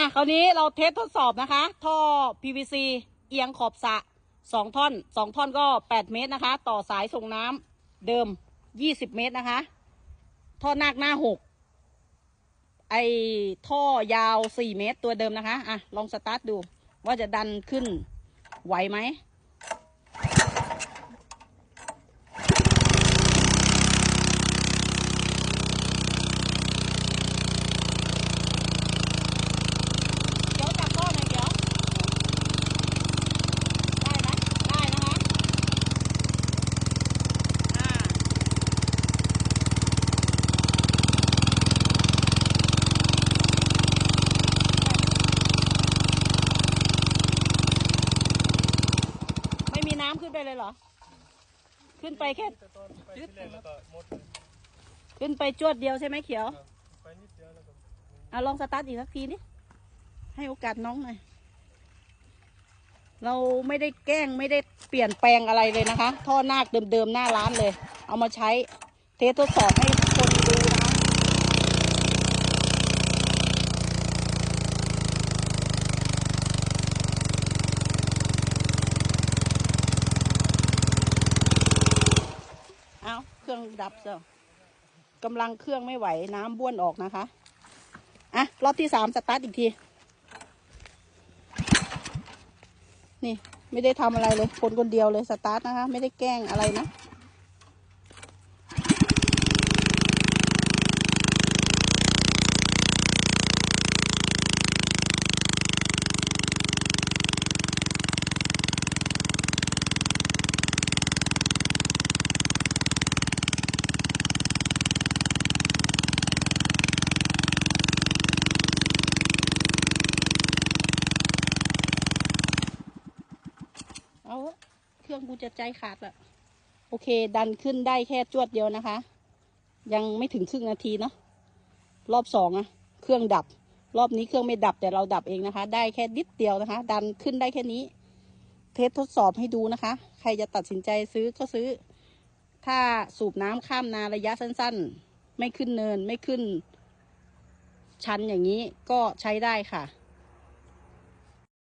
อะคราวนี้เราเทสทดสอบนะคะ ท่อ PVC เอียงขอบสะสองท่อนสองท่อนก็แปดเมตรนะคะ ต่อสายส่งน้ำเดิมยี่สิบเมตรนะคะ ท่อนาคหน้าหกไอท่อยาวสี่เมตรตัวเดิมนะคะ อะ ลองสตาร์ทดูว่าจะดันขึ้นไหวไหม เดี๋ยวจับก้อนหน่อยเดี๋ยว ได้ไหมได้นะคะ อ่า ไม่มี นไปเลยเหรอ ขึ้นไปแค่แต่ตอนไปที่แรกแล้วก็หมดเลยขึ้นไปจวดเดียวใช่ไหมเขียวไปนิดเดียวแล้วก็อะลองสตาร์ทอีกสักทีนี่ให้โอกาสน้องหน่อย เราไม่ได้แกล้งไม่ได้เปลี่ยนแปลงอะไรเลยนะคะ ท่อนาคเดิมๆหน้าร้านเลย เอามาใช้เทสทดสอบให้คนดูนะคะ เอาเค รื่องดับเจ้ากำลังเครื่องไม่ไหวน้ำบ้วนออกนะคะ อะ รอบที่สามสตาร์ทอีกที นี่ ไม่ได้ทำอะไรเลย คนคนเดียวเลยสตาร์ทนะคะ ไม่ได้แกล้งอะไรนะ เอาเครื่องกูจะใจขาดละโอเค ดันขึ้นได้แค่จวดเดียวนะคะ ยังไม่ถึงครึ่งนาทีเนาะรอบสองอะเครื่องดับ รอบนี้เครื่องไม่ดับแต่เราดับเองนะคะ ได้แค่นิดเดียวนะคะ ดันขึ้นได้แค่นี้ เทสทดสอบให้ดูนะคะ ใครจะตัดสินใจซื้อก็ซื้อ ถ้าสูบน้ำข้ามนาระยะสั้น ๆ ไม่ขึ้นเนินไม่ขึ้น ชันอย่างนี้ก็ใช้ได้ค่ะ